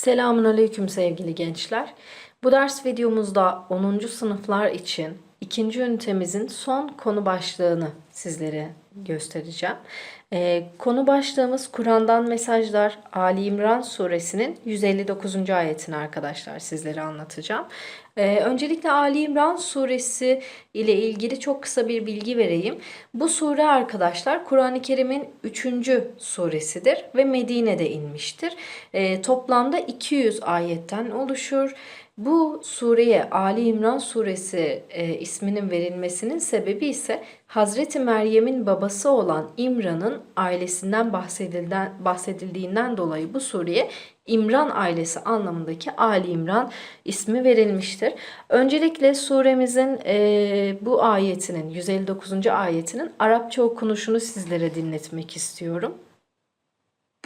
Selamun Aleyküm sevgili gençler. Bu ders videomuzda 10. sınıflar için ikinci ünitemizin son konu başlığını sizlere göstereceğim. Ee, konu başlığımız Kur'an'dan mesajlar Ali İmran suresinin 159. ayetini arkadaşlar sizlere anlatacağım. Ee, öncelikle Ali İmran suresi ile ilgili çok kısa bir bilgi vereyim. Bu sure arkadaşlar Kur'an-ı Kerim'in 3. suresidir ve Medine'de inmiştir. Ee, toplamda 200 ayetten oluşur. Bu sureye Ali İmran suresi e, isminin verilmesinin sebebi ise Hazreti Meryem'in babası olan İmran'ın ailesinden bahsedilden, bahsedildiğinden dolayı bu sureye İmran ailesi anlamındaki Ali İmran ismi verilmiştir. Öncelikle suremizin e, bu ayetinin 159. ayetinin Arapça okunuşunu sizlere dinletmek istiyorum.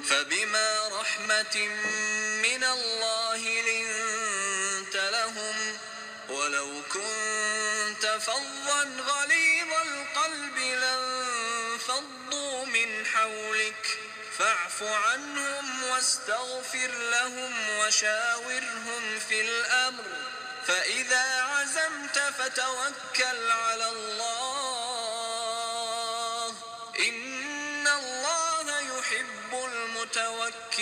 فبما رحمة من الله فظا غليظ القلب لانفضوا من حولك. فاعف عنهم واستغفر لهم وشاورهم في الأمر. فإذا عزمت فتوكل على الله. إن الله يحب المتوكلين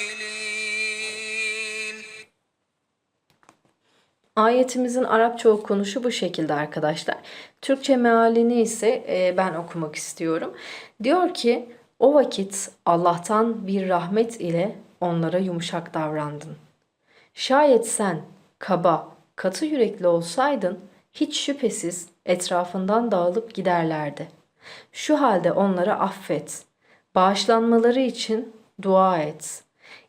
Ayetimizin Arapça okunuşu bu şekilde arkadaşlar. Türkçe mealini ise e, ben okumak istiyorum. Diyor ki o vakit Allah'tan bir rahmet ile onlara yumuşak davrandın. Şayet sen kaba, katı yürekli olsaydın hiç şüphesiz etrafından dağılıp giderlerdi. Şu halde onları affet. Bağışlanmaları için dua et.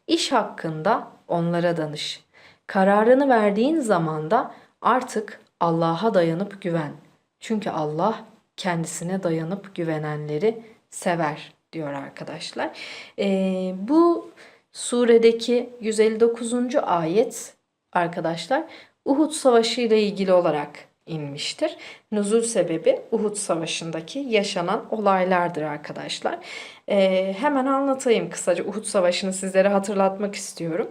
İş hakkında onlara danış. Kararını verdiğin zaman da artık Allah'a dayanıp güven. Çünkü Allah kendisine dayanıp güvenenleri sever diyor arkadaşlar. Ee, bu suredeki 159. ayet arkadaşlar Uhud Savaşı ile ilgili olarak inmiştir. Nuzul sebebi Uhud Savaşı'ndaki yaşanan olaylardır arkadaşlar. Ee, hemen anlatayım kısaca Uhud Savaşı'nı sizlere hatırlatmak istiyorum.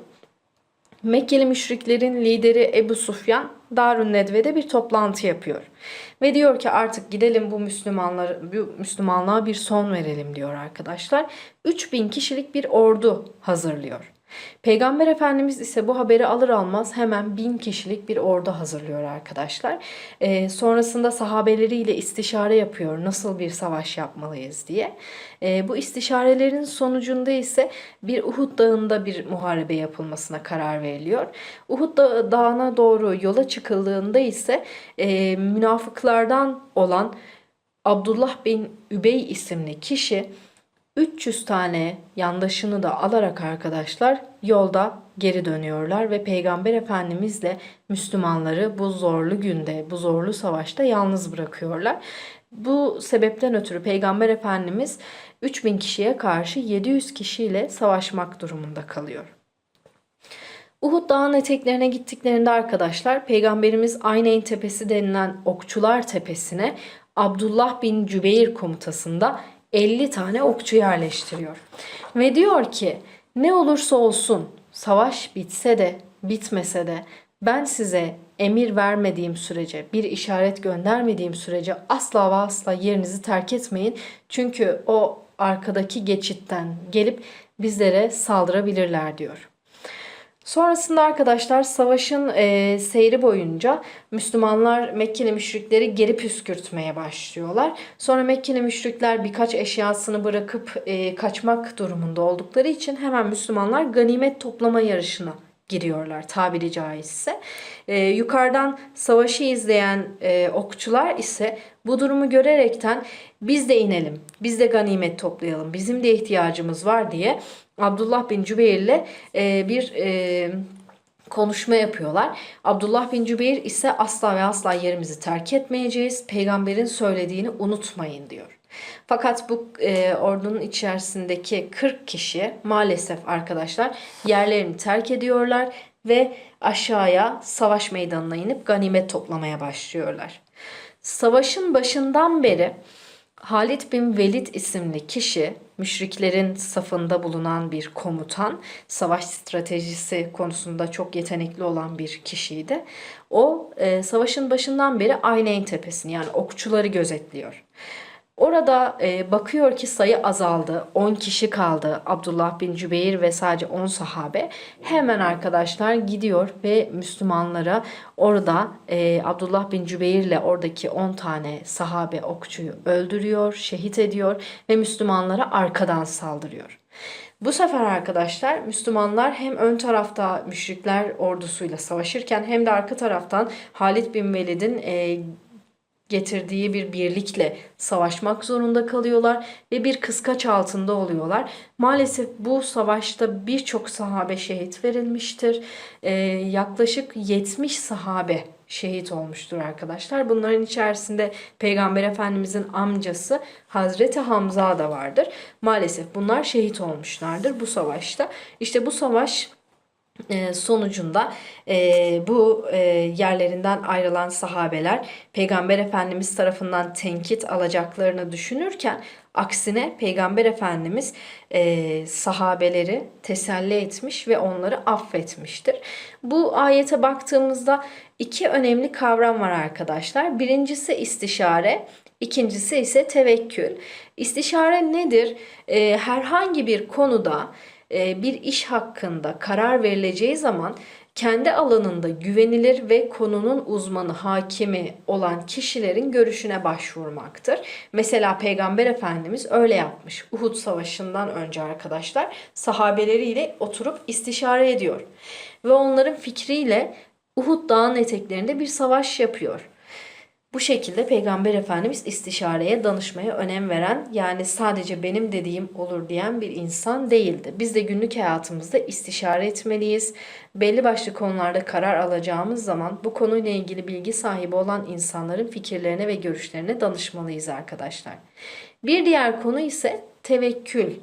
Mekkeli müşriklerin lideri Ebu Sufyan Darun Nedve'de bir toplantı yapıyor. Ve diyor ki artık gidelim bu Müslümanlar bu Müslümanlığa bir son verelim diyor arkadaşlar. 3000 kişilik bir ordu hazırlıyor. Peygamber Efendimiz ise bu haberi alır almaz hemen bin kişilik bir ordu hazırlıyor arkadaşlar. Ee, sonrasında sahabeleriyle istişare yapıyor nasıl bir savaş yapmalıyız diye. Ee, bu istişarelerin sonucunda ise bir Uhud Dağı'nda bir muharebe yapılmasına karar veriliyor. Uhud Dağı- Dağı'na doğru yola çıkıldığında ise e, münafıklardan olan Abdullah bin Übey isimli kişi 300 tane yandaşını da alarak arkadaşlar yolda geri dönüyorlar ve Peygamber Efendimizle Müslümanları bu zorlu günde, bu zorlu savaşta yalnız bırakıyorlar. Bu sebepten ötürü Peygamber Efendimiz 3000 kişiye karşı 700 kişiyle savaşmak durumunda kalıyor. Uhud Dağı'nın eteklerine gittiklerinde arkadaşlar Peygamberimiz Ayneyn Tepesi denilen Okçular Tepesi'ne Abdullah bin Cübeyr komutasında 50 tane okçu yerleştiriyor. Ve diyor ki ne olursa olsun savaş bitse de bitmese de ben size emir vermediğim sürece, bir işaret göndermediğim sürece asla ve asla yerinizi terk etmeyin. Çünkü o arkadaki geçitten gelip bizlere saldırabilirler diyor. Sonrasında arkadaşlar savaşın e, seyri boyunca Müslümanlar Mekkeli müşrikleri geri püskürtmeye başlıyorlar. Sonra Mekkeli müşrikler birkaç eşyasını bırakıp e, kaçmak durumunda oldukları için hemen Müslümanlar ganimet toplama yarışına giriyorlar tabiri caizse. E, yukarıdan savaşı izleyen e, okçular ise bu durumu görerekten biz de inelim, biz de ganimet toplayalım, bizim de ihtiyacımız var diye Abdullah bin Cübeyr ile e, bir e, konuşma yapıyorlar. Abdullah bin Cübeyr ise asla ve asla yerimizi terk etmeyeceğiz. Peygamberin söylediğini unutmayın diyor. Fakat bu e, ordunun içerisindeki 40 kişi maalesef arkadaşlar yerlerini terk ediyorlar ve aşağıya savaş meydanına inip ganimet toplamaya başlıyorlar. Savaşın başından beri Halid bin Velid isimli kişi müşriklerin safında bulunan bir komutan, savaş stratejisi konusunda çok yetenekli olan bir kişiydi. O e, savaşın başından beri Ayneyn Tepesi'ni yani okçuları gözetliyor. Orada e, bakıyor ki sayı azaldı. 10 kişi kaldı. Abdullah bin Cübeyr ve sadece 10 sahabe. Hemen arkadaşlar gidiyor ve Müslümanlara orada e, Abdullah bin Cübeyr ile oradaki 10 tane sahabe okçuyu öldürüyor, şehit ediyor ve Müslümanlara arkadan saldırıyor. Bu sefer arkadaşlar Müslümanlar hem ön tarafta müşrikler ordusuyla savaşırken hem de arka taraftan Halid bin Velid'in e, getirdiği bir birlikle savaşmak zorunda kalıyorlar ve bir kıskaç altında oluyorlar. Maalesef bu savaşta birçok sahabe şehit verilmiştir. Ee, yaklaşık 70 sahabe şehit olmuştur arkadaşlar. Bunların içerisinde Peygamber Efendimizin amcası Hazreti Hamza da vardır. Maalesef bunlar şehit olmuşlardır bu savaşta. İşte bu savaş sonucunda e, bu e, yerlerinden ayrılan sahabeler Peygamber Efendimiz tarafından tenkit alacaklarını düşünürken aksine Peygamber Efendimiz e, sahabeleri teselli etmiş ve onları affetmiştir. Bu ayete baktığımızda iki önemli kavram var arkadaşlar. Birincisi istişare, ikincisi ise tevekkül. İstişare nedir? E, herhangi bir konuda bir iş hakkında karar verileceği zaman kendi alanında güvenilir ve konunun uzmanı, hakimi olan kişilerin görüşüne başvurmaktır. Mesela Peygamber Efendimiz öyle yapmış. Uhud Savaşı'ndan önce arkadaşlar sahabeleriyle oturup istişare ediyor. Ve onların fikriyle Uhud Dağı'nın eteklerinde bir savaş yapıyor. Bu şekilde Peygamber Efendimiz istişareye, danışmaya önem veren, yani sadece benim dediğim olur diyen bir insan değildi. Biz de günlük hayatımızda istişare etmeliyiz. Belli başlı konularda karar alacağımız zaman bu konuyla ilgili bilgi sahibi olan insanların fikirlerine ve görüşlerine danışmalıyız arkadaşlar. Bir diğer konu ise tevekkül.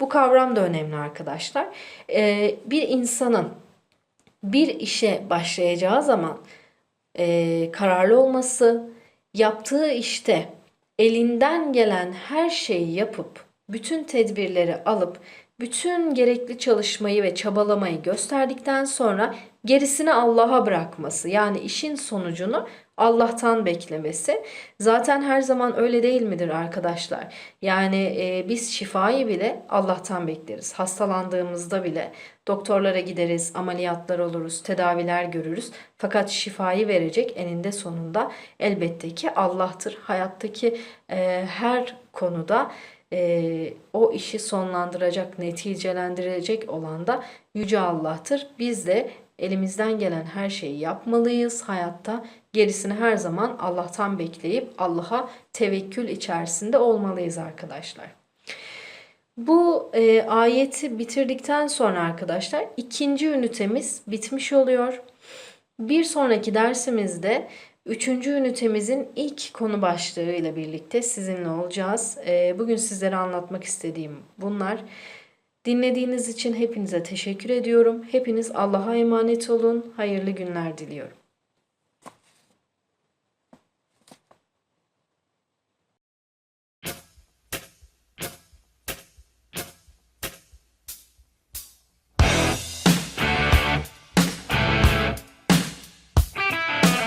Bu kavram da önemli arkadaşlar. Ee, bir insanın bir işe başlayacağı zaman e, kararlı olması, yaptığı işte elinden gelen her şeyi yapıp, bütün tedbirleri alıp, bütün gerekli çalışmayı ve çabalamayı gösterdikten sonra gerisini Allah'a bırakması. Yani işin sonucunu Allah'tan beklemesi. Zaten her zaman öyle değil midir arkadaşlar? Yani e, biz şifayı bile Allah'tan bekleriz. Hastalandığımızda bile doktorlara gideriz, ameliyatlar oluruz, tedaviler görürüz. Fakat şifayı verecek eninde sonunda elbette ki Allah'tır. Hayattaki e, her konuda e, o işi sonlandıracak, neticelendirecek olan da Yüce Allah'tır. Biz de elimizden gelen her şeyi yapmalıyız hayatta. Gerisini her zaman Allah'tan bekleyip Allah'a tevekkül içerisinde olmalıyız arkadaşlar. Bu e, ayeti bitirdikten sonra arkadaşlar ikinci ünitemiz bitmiş oluyor. Bir sonraki dersimizde üçüncü ünitemizin ilk konu başlığı ile birlikte sizinle olacağız. E, bugün sizlere anlatmak istediğim bunlar. Dinlediğiniz için hepinize teşekkür ediyorum. Hepiniz Allah'a emanet olun. Hayırlı günler diliyorum.